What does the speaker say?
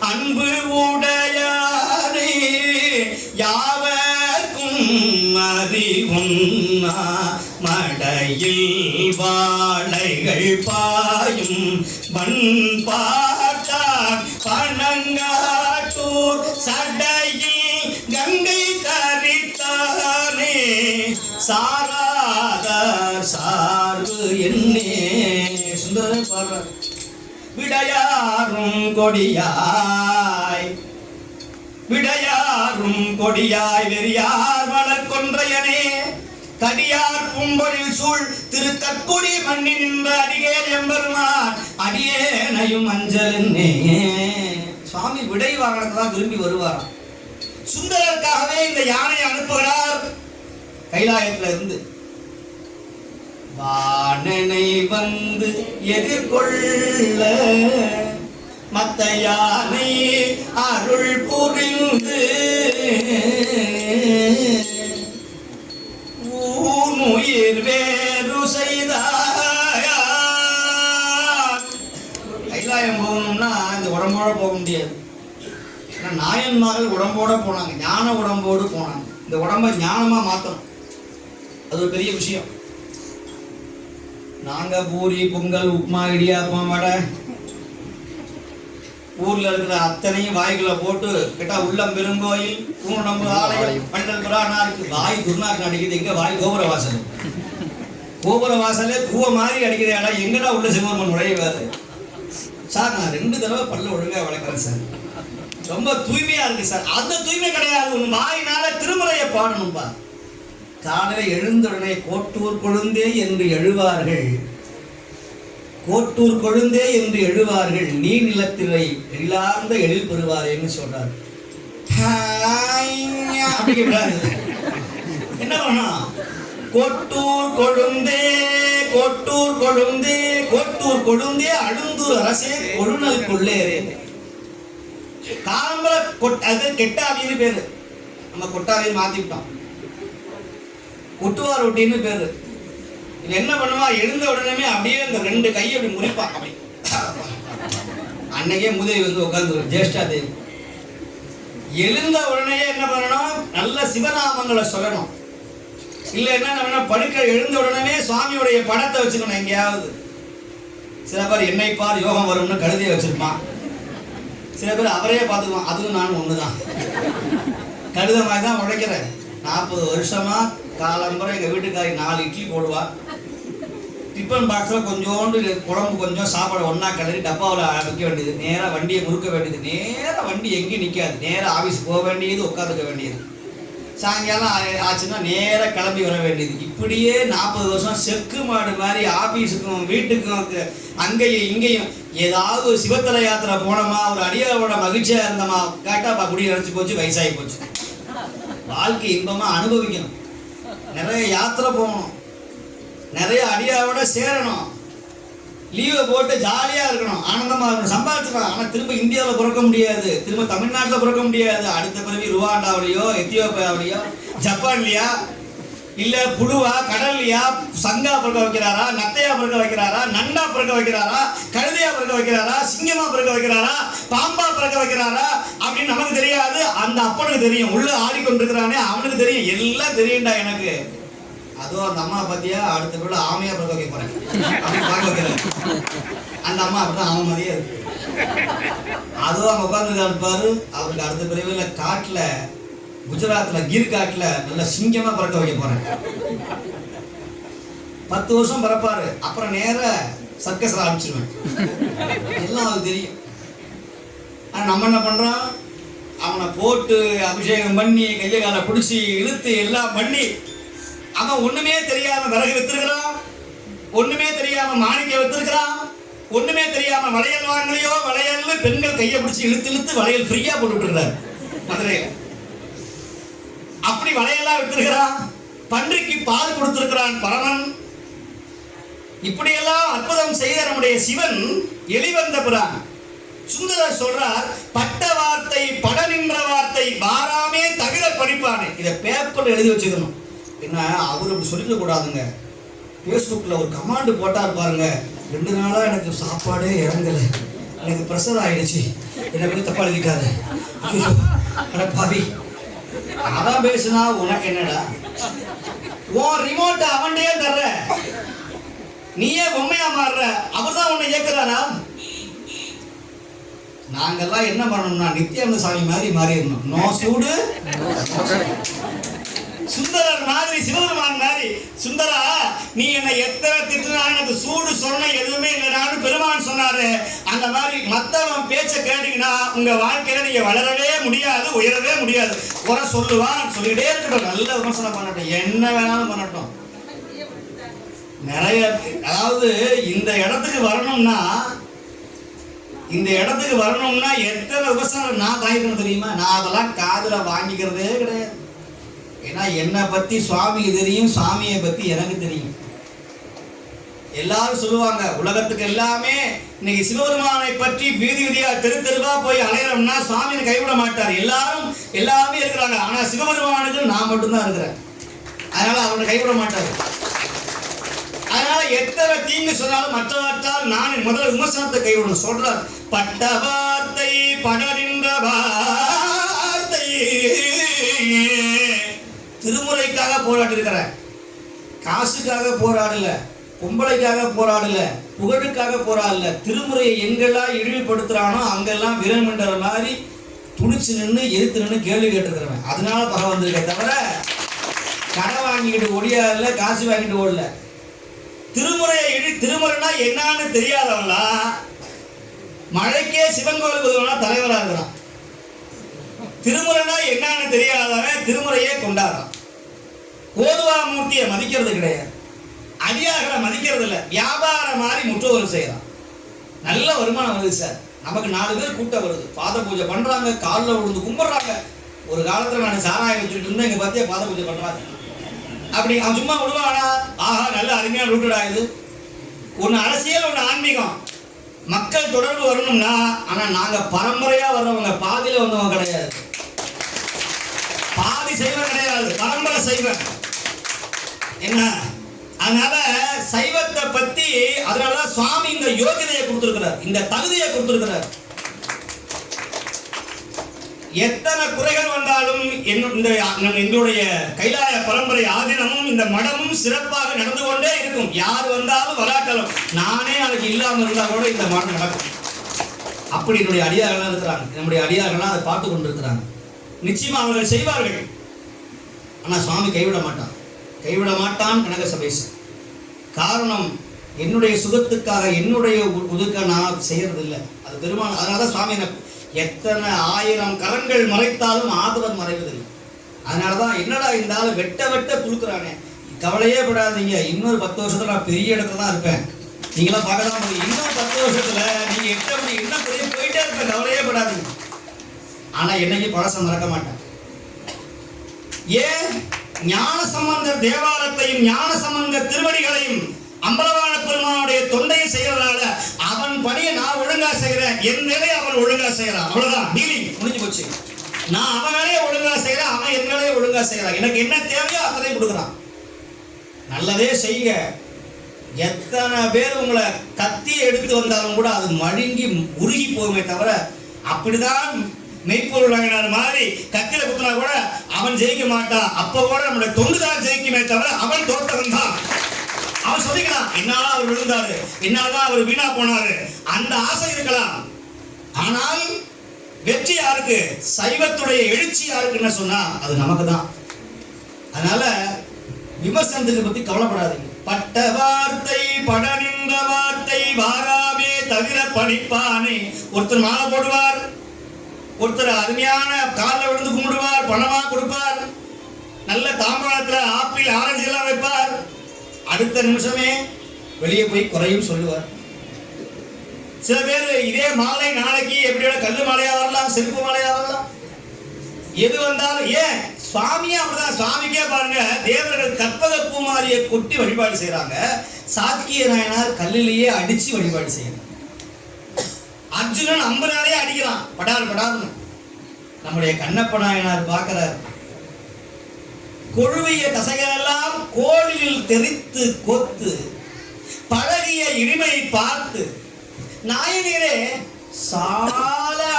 அன்பு உடையாரே யாவர்க்கும் அறிவுன்னா மடையில் வாழைகள் பாயும் பண்பாட்டார் பணங்காட்டூர் சடையில் கங்கை தரித்தானே. சாராதார் சார்பு என்னே சுந்தர விடையாரும் கொடியாய். விடையாரும் கொடியாய் வெறியார் மலர் கொன்றையனே. கடியார் பூம்பொழில் சூழ் திருத்தற்கொடி மண்ணி நின்ற அடிகேர் எம்பெருமான் அடியேனையும் அஞ்சலன்னே சுவாமி விடை வாகனத்தை தான் விரும்பி வருவாராம். சுந்தரருக்காகவே இந்த யானையை அனுப்புகிறார் கைலாயத்துல இருந்து வானனை வந்து எதிர்கொள்ள மத்த யானை அருள் புரிந்து ஊனுயிர் வேறு செய்தாயா? கைலாயம் போகணும்னா இந்த உடம்போட போக முடியாது. ஏன்னா நாயன்மார்கள் உடம்போட போனாங்க ஞான உடம்போடு போனாங்க. இந்த உடம்பை ஞானமா மாத்தணும். அது ஒரு பெரிய விஷயம். நாங்க பூரி பொங்கல் உப்புமா இடியாப்பம் வடை. ஊர்ல இருக்கிற அத்தனையும் வாய்க்குள்ள போட்டு கேட்டா உள்ளம் பெருங்கோயில் பூனம்பு ஆலயம் பண்டல் புறானாருக்கு வாய் துர்நாக்கு அடிக்குது. எங்க வாய் கோபுர வாசல். கோபுர வாசலே கூவ மாதிரி அடிக்கிற இடம் எங்கடா உள்ள சிவபெருமன் நுழைவாரு சார் நான் ரெண்டு தடவை பல்ல ஒழுங்கா வளர்க்குறேன் சார். ரொம்ப தூய்மையா இருக்கு சார். அந்த தூய்மை கிடையாது. உன் வாயினால திருமுறையை பாடணும்பா. காலையில் எழுந்தவுடனே கோட்டூர் கொழுந்தே என்று எழுவார்கள். கோட்டூர் கொழுந்தே என்று எழுவார்கள். நீ நிலத்திலை எழிலார்ந்த எழில் பெறுவாரேன்னு சொல்றார். என்ன பண்ணணும் கோட்டூர் கொழுந்தே கோட்டூர் கொழுந்தே கோட்டூர் கொழுந்தே அழுந்தூர் அரசே கொழுநல் கொள்ளேரே. காலம்பர கொட் அது கெட்டாவின்னு பேரு. நம்ம கொட்டாவியை மாத்திவிட்டோம் குட்டுவார் ஒட்டின்னு பேரு. என்ன பண்ணுவா? எழுந்த உடனே அப்படியே இந்த ரெண்டு கையை அப்படி முறிப்பா. அப்படி. அன்னைக்கே முதவி வந்து உட்காந்துரும் ஜேஷ்டா தேவி. எழுந்த உடனே என்ன பண்ணணும்? நல்ல சிவநாமங்களை சொல்லணும். இல்லை என்ன நம்ம படுக்க எழுந்த உடனே சுவாமியுடைய படத்தை வச்சுக்கணும் எங்கேயாவது. சில பேர் என்னை பார் யோகம் வரும்னு கழுதியை வச்சிருப்பான். சில பேர் அவரே பார்த்துக்குவான். அதுவும் நானும் தான் கழுத மாதிரி தான் உழைக்கிறேன். நாற்பது வருஷமாக காலம்பரம் எங்கள் வீட்டுக்காரி நாலு இட்லி போடுவா. டிஃபன் பாக்ஸில் கொஞ்சோண்டு குழம்பு கொஞ்சம் சாப்பாடு ஒன்றா கிளறி டப்பாவில் வைக்க வேண்டியது. நேராக வண்டியை முறுக்க வேண்டியது. நேராக வண்டி எங்கேயும் நிற்காது நேராக ஆஃபீஸ் போக வேண்டியது உட்காந்துக்க வேண்டியது. சாயங்காலம் ஆச்சுன்னா நேராக கிளம்பி வர வேண்டியது. இப்படியே நாற்பது வருஷம் செக்கு மாடு மாதிரி ஆஃபீஸுக்கும் வீட்டுக்கும் அங்கேயும் இங்கேயும் ஏதாவது ஒரு சிவத்தல யாத்திரை போனோமா ஒரு அடியாரோட மகிழ்ச்சியாக இருந்தோமா கேட்டால் குடி அடைச்சி போச்சு வயசாகி போச்சு. வாழ்க்கை இன்பமாக அனுபவிக்கணும். நிறைய யாத்திரை போகணும். நிறைய அடியாவோட சேரணும். லீவை போட்டு ஜாலியாக இருக்கணும். ஆனந்தமாக இருக்கணும். சம்பாதிச்சுக்கலாம். ஆனால் திரும்ப இந்தியாவில் பிறக்க முடியாது. திரும்ப தமிழ்நாட்டில் பிறக்க முடியாது. அடுத்த பிறவி ருவாண்டாவிலையோ எத்தியோப்பியாவிலையோ ஜப்பான்லையா? இல்லை புழுவா கடல்லையா சங்கா பிறக்க வைக்கிறாரா நத்தையா பிறக்க வைக்கிறாரா நண்டா பிறக்க வைக்கிறாரா கழுதையா பிறக்க வைக்கிறாரா சிங்கமா பிறக்க வைக்கிறாரா பாம்பா பிறக்க வைக்கிறாரா அப்படின்னு நமக்கு தெரியாது. அந்த அப்பனுக்கு தெரியும். உள்ள ஆடிக்கொண்டிருக்கிறானே அவனுக்கு தெரியும். எல்லாம் தெரியும்டா எனக்கு. அதுவும் அந்த அம்மா பத்தியா அடுத்த பிள்ளை ஆமையா பிறக்க வைக்க போறேன். அப்படி பார்க்க வைக்கிறேன் அந்த அம்மா அப்படிதான் அவன் மாதிரியே இருக்கு. அதுவும் அவங்க உட்கார்ந்து இருப்பாரு அவருக்கு அடுத்த பிறவில காட்டுல குஜராத்தில் கீர் காட்டில் நல்ல சிங்கமாக பறக்க வைக்க போகிறேன் பத்து வருஷம் பறப்பாரு. அப்புறம் நேர சர்க்கஸ் ஆரம்பிச்சிருவேன். எல்லாம் அது தெரியும். ஆனால் நம்ம என்ன பண்ணுறோம் அவனை போட்டு அபிஷேகம் பண்ணி கையை காலை பிடிச்சி இழுத்து எல்லாம் பண்ணி அவன் ஒன்றுமே தெரியாம விறகு வித்துருக்கிறான். ஒன்றுமே தெரியாம மாணிக்க வித்துருக்கிறான். ஒன்றுமே தெரியாம வளையல் வாங்கலையோ வளையல்னு பெண்கள் கையை பிடிச்சி இழுத்து இழுத்து வளையல் ஃப்ரீயாக போட்டு மதுரையில். அப்படி வலையெல்லாம் விட்டிருக்கிறான் பன்றிக்கு பால் கொடுத்திருக்கிறான் பரமன். இப்படியெல்லாம் அற்புதம் செய்த நம்முடைய சிவன் எளிவந்த பிறான் சுந்தரர் சொல்றார் பட்ட வார்த்தை பட நின்ற வார்த்தை வாராமே தவிர படிப்பானே. இதை பேப்பரில் எழுதி வச்சுக்கணும். என்ன அவர் அப்படி சொல்லிக்க கூடாதுங்க ஃபேஸ்புக்கில் ஒரு கமாண்டு போட்டார் பாருங்க. ரெண்டு நாளாக எனக்கு சாப்பாடே இறங்கலை. எனக்கு ப்ரெஷர் ஆயிடுச்சு. என்னை பத்தி தப்பா எழுதிக்காத ஐயோ, அவன் பேசுனா உனக்கு என்னடா? உன் ரிமோட் அவன்டே தர்ற. நீயே பொம்மையா மாறுற. அவர்தான் உன்னை இயக்குறாரா? நாங்கெல்லாம் என்ன பண்ணணும்னா நித்யானந்த சாமி மாதிரி மாறிடணும். நோ சூடு சுந்தரர் மாதிரி சிவபெருமான் மாதிரி. சுந்தரா நீ என்னை எத்தனை திட்டுனா எனக்கு சூடு சொன்ன எதுவுமே இல்லைனான்னு பெருமான் சொன்னாரு. அந்த மாதிரி மற்றவன் பேச்ச கேட்டீங்கன்னா உங்க வாழ்க்கையில நீங்க வளரவே முடியாது உயரவே முடியாது. குறை சொல்லுவான் சொல்லிட்டே இருக்கட்டும். நல்ல விமர்சனம் பண்ணட்டும். என்ன வேணாலும் பண்ணட்டும். நிறைய அதாவது இந்த இடத்துக்கு வரணும்னா இந்த இடத்துக்கு வரணும்னா எத்தனை விவசாயம் நான் தாங்கிக்கணும் தெரியுமா? நான் அதெல்லாம் காதில் வாங்கிக்கிறதே கிடையாது. ஏன்னா என்னை பற்றி சுவாமிக்கு தெரியும் சாமியை பற்றி எனக்கு தெரியும். எல்லாரும் சொல்லுவாங்க உலகத்துக்கு எல்லாமே இன்னைக்கு சிவபெருமானை பற்றி வீதி வீதியா தெரு தெருவா போய் அலையிறோம்னா சுவாமியை கைவிட மாட்டார். எல்லாரும் எல்லாருமே இருக்கிறாங்க. ஆனா சிவபெருமானுக்கு நான் மட்டும்தான் இருக்கிறேன். அதனால அவனை கைவிட மாட்டார். அதனால எத்தனை தீங்கு சொன்னாலும் மற்றவற்றால் நான் முதல் விமர்சனத்தை கைவிடணும். சொல்றார் பட்ட வார்த்தை படரின்ற வார்த்தை திருமுறைக்காக போராட்டிருக்கிறேன் காசுக்காக போராடல. பொம்பளைக்காக போராடல புகழுக்காக போராடல திருமுறையை எங்கெல்லாம் இழிவுபடுத்துறானோ அங்கெல்லாம் வீரமண்டற மாதிரி துணிச்சு நின்று எதிர்த்து நின்று கேள்வி கேட்டுருக்கிறவன். அதனால பகம் வந்திருக்கே தவிர கடை வாங்கிக்கிட்டு ஒடியாடல காசு வாங்கிட்டு ஓடல. திருமுறையை இழி திருமுறைனா என்னன்னு தெரியாதவன்லாம் மழைக்கே சிவன் கோயில் உதவனா தலைவராக இருக்கிறான். திருமுறைனா என்னன்னு தெரியாதவன் திருமுறையே கொண்டாடுறான். கோதுவா மூர்த்தியை மதிக்கிறது கிடையாது. அடியார்களை மதிக்கிறது இல்லை வியாபாரம் மாதிரி முற்றுகல் செய்கிறான் நல்ல வருமானம் வருது சார். நமக்கு நாலு பேர் கூட்டம் வருது. பாத பூஜை பண்ணுறாங்க காலில் விழுந்து கும்பிட்றாங்க. ஒரு காலத்தில் நான் சாராயம் வச்சுட்டு இருந்தேன் இங்கே பார்த்தியா பாத பூஜை பண்ணுறாங்க அப்படி அவன் சும்மா விடுவானா? ஆஹா நல்ல அருமையான ரூட்டடா இது ஒன்று அரசியல் ஒன்று ஆன்மீகம். மக்கள் தொடர்பு வரணும்னா ஆனால் நாங்கள் பரம்பரையாக வர்றவங்க பாதியில் வந்தவங்க கிடையாது. பாதி செய்வன் கிடையாது. பரம்பரை செய்வன். என்ன? அதனால சைவத்தை பத்தி அதனால சுவாமி இந்த யோகிதையை கொடுத்திருக்கிறார். இந்த தகுதியை கொடுத்திருக்கிறார். எத்தனை குறைகள் வந்தாலும் இந்த எங்களுடைய கைலாய பரம்பரை ஆதீனமும் இந்த மடமும் சிறப்பாக நடந்து கொண்டே இருக்கும். யார் வந்தாலும் வராட்டலும் நானே அதுக்கு இல்லாமல் இருந்தால் கூட இந்த மடம் நடக்கும். அப்படி என்னுடைய அடியார்கள்லாம் இருக்கிறாங்க. நம்முடைய அடியார்கள்லாம் அதை பார்த்து கொண்டு இருக்கிறாங்க நிச்சயமா அவர்கள் செய்வார்கள். ஆனால் சுவாமி கைவிட மாட்டான் கைவிட மாட்டான் கனக சபேசன் காரணம் என்னுடைய சுகத்துக்காக என்னுடைய ஒதுக்க உதுக்க நான் செய்யறதில்லை. அது பெருமான அதனால தான் சுவாமி எத்தனை ஆயிரம் கரங்கள் மறைத்தாலும் ஆதவர் மறைவதில்லை. அதனால தான் என்னடா இருந்தாலும் வெட்ட வெட்ட துளுக்குறானே கவலையே படாதீங்க. இன்னொரு பத்து வருஷத்துல நான் பெரிய இடத்துல தான் இருப்பேன். நீங்களாம் பார்க்க தான் முடியும். இன்னொரு பத்து வருஷத்துல நீங்க எட்ட மணி என்ன பெரிய போயிட்டே இருப்பேன். கவலையே படாதீங்க. ஆனா என்னைக்கு பழசம் மறக்க மாட்டேன். ஏன்? ஞான சம்பந்தர் தேவாரத்தையும் ஞான சம்பந்த திருவடிகளையும் அம்பலவான பெருமானுடைய தொண்டையை செய்யறதால அவன் பணியை நான் ஒழுங்கா செய்யறேன் என் வேலையை அவன் ஒழுங்கா செய்யறான் அவ்வளவுதான். டீலிங் முடிஞ்சு போச்சு. நான் அவன் வேலையை ஒழுங்கா செய்யறேன் அவன் என் வேலையை ஒழுங்கா செய்யறான் எனக்கு என்ன தேவையோ அத்தனை கொடுக்குறான். நல்லதே செய்ய எத்தனை பேர் உங்களை கத்தி எடுத்து வந்தாலும் கூட அது மழுங்கி உருகி போகுமே தவிர அப்படிதான் மெய்ப்பொருள் வாங்கினார் மாதிரி கத்தில குத்துனா கூட அவன் ஜெயிக்க மாட்டான். அப்ப கூட நம்மளுடைய தொண்டு தான் ஜெயிக்குமே தவிர அவன் தோற்றவன் தான். அவன் சொல்லிக்கலாம் என்னால அவர் விழுந்தாரு. என்னாலதான் அவர் வீணா போனாரு. அந்த ஆசை இருக்கலாம். ஆனால் வெற்றி யாருக்கு? சைவத்துடைய எழுச்சி யாருக்குன்னு சொன்னா அது நமக்கு தான் அதனால விமர்சனத்துக்கு பத்தி கவலைப்படாதீங்க. பட்ட வார்த்தை பட நின்ற வார்த்தை வாராமே தவிர படிப்பானே ஒருத்தர் மாலை போடுவார் ஒருத்தர் அருமையான காலில் விழுந்து கும்பிடுவார் பணமாக கொடுப்பார் நல்ல தாம்பழத்துல ஆப்பிள் ஆரஞ்சு எல்லாம் வைப்பார். அடுத்த நிமிஷமே வெளியே போய் குறையும் சொல்லுவார். சில பேர் இதே மாலை நாளைக்கு எப்படியோட கல் மாலையா வரலாம் செருப்பு மாலையா வரலாம். எது வந்தாலும் ஏன்? சுவாமியே அப்படிதான் சுவாமிக்கே பாருங்க தேவர்கள் கற்பக பூமாரியை கொட்டி வழிபாடு செய்கிறாங்க சாக்கிய நாயனார் கல்லிலேயே அடிச்சு வழிபாடு செய்யறாங்க. அர்ஜுனன் அம்பனாலே அடிக்கிறான். படார் படார்னு. நம்முடைய கண்ணப்ப நாயனார் பார்க்கிறார். கொழுவிய தசைகளெல்லாம் கோழியில் தெரித்து கொத்து பழகிய இனிமை பார்த்து நாயனீரே சால